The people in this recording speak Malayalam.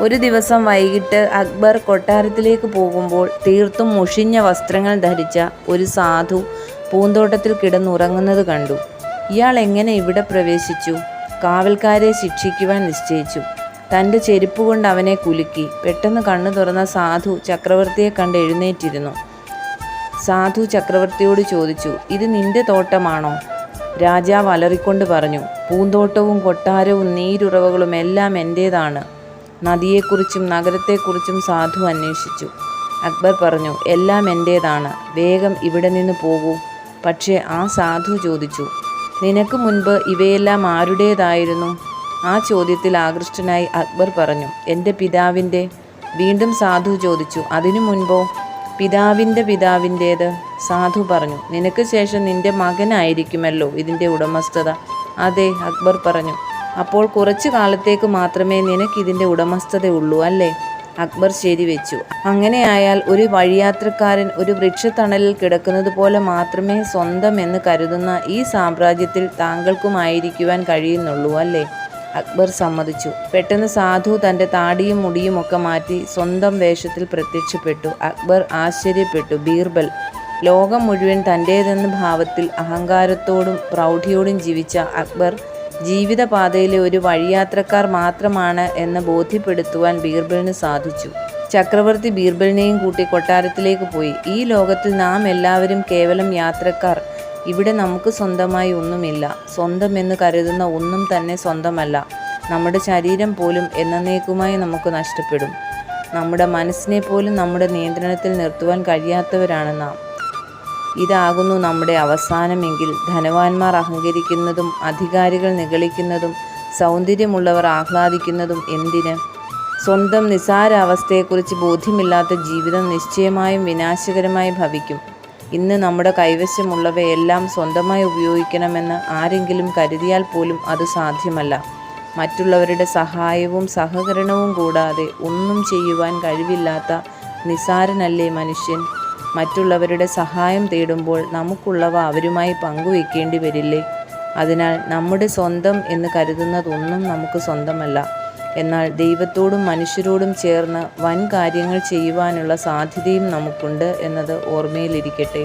ഒരു ദിവസം വൈകിട്ട് അക്ബർ കൊട്ടാരത്തിലേക്ക് പോകുമ്പോൾ തീർത്തും മുഷിഞ്ഞ വസ്ത്രങ്ങൾ ധരിച്ച ഒരു സാധു പൂന്തോട്ടത്തിൽ കിടന്നുറങ്ങുന്നത് കണ്ടു. ഇയാൾ എങ്ങനെ ഇവിടെ പ്രവേശിച്ചു? കാവൽക്കാരെ ശിക്ഷിക്കുവാൻ നിശ്ചയിച്ചു. തന്റെ ചെരുപ്പ് കൊണ്ട് അവനെ കുലുക്കി പെട്ടെന്ന് കണ്ണു തുറന്ന സാധു ചക്രവർത്തിയെ കണ്ട് എഴുന്നേറ്റിരുന്നു. സാധു ചക്രവർത്തിയോട് ചോദിച്ചു ഇത് നിന്റെ തോട്ടമാണോ? രാജാവ് അലറിക്കൊണ്ട് പറഞ്ഞു പൂന്തോട്ടവും കൊട്ടാരവും നീരുറവകളും എല്ലാം എന്റേതാണ് നദിയെക്കുറിച്ചും നഗരത്തെക്കുറിച്ചും സാധു അന്വേഷിച്ചു. അക്ബർ പറഞ്ഞു എല്ലാം എന്റേതാണ് വേഗം ഇവിടെ നിന്ന് പോകൂ. പക്ഷേ ആ സാധു ചോദിച്ചു നിനക്ക് മുൻപ് ഇവയെല്ലാം ആരുടേതായിരുന്നു? ആ ചോദ്യത്തിൽ ആകൃഷ്ടനായി അക്ബർ പറഞ്ഞു എന്റെ പിതാവിന്റെ വീണ്ടും സാധു ചോദിച്ചു അതിനു മുൻപോ? പിതാവിന്റെ പിതാവിന്റേത് സാധു പറഞ്ഞു നിനക്ക് ശേഷം നിന്റെ മകനായിരിക്കുമല്ലോ ഇതിന്റെ ഉടമസ്ഥത. അതെ അക്ബർ പറഞ്ഞു അപ്പോൾ കുറച്ചു കാലത്തേക്ക് മാത്രമേ നിനക്കിതിന്റെ ഉടമസ്ഥതയുള്ളൂ അല്ലേ? അക്ബർ ശരിവെച്ചു അങ്ങനെയായാൽ ഒരു വഴിയാത്രക്കാരൻ ഒരു വൃക്ഷത്തണലിൽ കിടക്കുന്നത് പോലെ മാത്രമേ സ്വന്തം എന്ന് കരുതുന്ന ഈ സാമ്രാജ്യത്തിൽ താങ്കൾക്കുമായിരിക്കുവാൻ കഴിയുന്നുള്ളൂ അല്ലേ? അക്ബർ സമ്മതിച്ചു. പെട്ടെന്ന് സാധു തന്റെ താടിയും മുടിയും ഒക്കെ മാറ്റി സ്വന്തം വേഷത്തിൽ പ്രത്യക്ഷപ്പെട്ടു. അക്ബർ ആശ്ചര്യപ്പെട്ടു. ബീർബൽ ലോകം മുഴുവൻ തന്റേതെന്ന ഭാവത്തിൽ അഹങ്കാരത്തോടും പ്രൗഢിയോടും ജീവിച്ച അക്ബർ ജീവിതപാതയിലെ ഒരു വഴിയാത്രക്കാർ മാത്രമാണ് എന്ന് ബോധ്യപ്പെടുത്തുവാൻ ബീർബലിന് സാധിച്ചു. ചക്രവർത്തി ബീർബലിനെയും കൂട്ടി കൊട്ടാരത്തിലേക്ക് പോയി. ഈ ലോകത്തിൽ നാം എല്ലാവരും കേവലം യാത്രക്കാർ. ഇവിടെ നമുക്ക് സ്വന്തമായി ഒന്നുമില്ല. സ്വന്തം എന്ന് കരുതുന്ന ഒന്നും തന്നെ സ്വന്തമല്ല. നമ്മുടെ ശരീരം പോലും എന്നേക്കുമായി നമുക്ക് നഷ്ടപ്പെടും. നമ്മുടെ മനസ്സിനെ പോലും നമ്മുടെ നിയന്ത്രണത്തിൽ നിർത്തുവാൻ കഴിയാത്തവരാണ് നാം. ഇതാകുന്നു നമ്മുടെ അവസാനമെങ്കിൽ. ധനവാന്മാർ അഹങ്കരിക്കുന്നതും അധികാരികൾ നിഗളിക്കുന്നതും സൗന്ദര്യമുള്ളവർ ആഹ്ലാദിക്കുന്നതും എന്തിന്? സ്വന്തം നിസാര അവസ്ഥയെക്കുറിച്ച് ബോധ്യമില്ലാത്ത ജീവിതം നിശ്ചയമായും വിനാശകരമായി ഭവിക്കും. ഇന്ന് നമ്മുടെ കൈവശമുള്ളവയെല്ലാം സ്വന്തമായി ഉപയോഗിക്കണമെന്ന് ആരെങ്കിലും കരുതിയാൽ പോലും അത് സാധ്യമല്ല. മറ്റുള്ളവരുടെ സഹായവും സഹകരണവും കൂടാതെ ഒന്നും ചെയ്യുവാൻ കഴിവില്ലാത്ത നിസാരനല്ലേ മനുഷ്യൻ? മറ്റുള്ളവരുടെ സഹായം തേടുമ്പോൾ നമുക്കുള്ളവ അവരുമായി പങ്കുവെക്കേണ്ടി വരില്ലേ? അതിനാൽ നമ്മുടെ സ്വന്തം എന്ന് കരുതുന്നതൊന്നും നമുക്ക് സ്വന്തമല്ല. എന്നാൽ ദൈവത്തോടും മനുഷ്യരോടും ചേർന്ന് വൻ കാര്യങ്ങൾ ചെയ്യുവാനുള്ള സാധ്യതയും നമുക്കുണ്ട് എന്നത് ഓർമ്മയിലിരിക്കട്ടെ.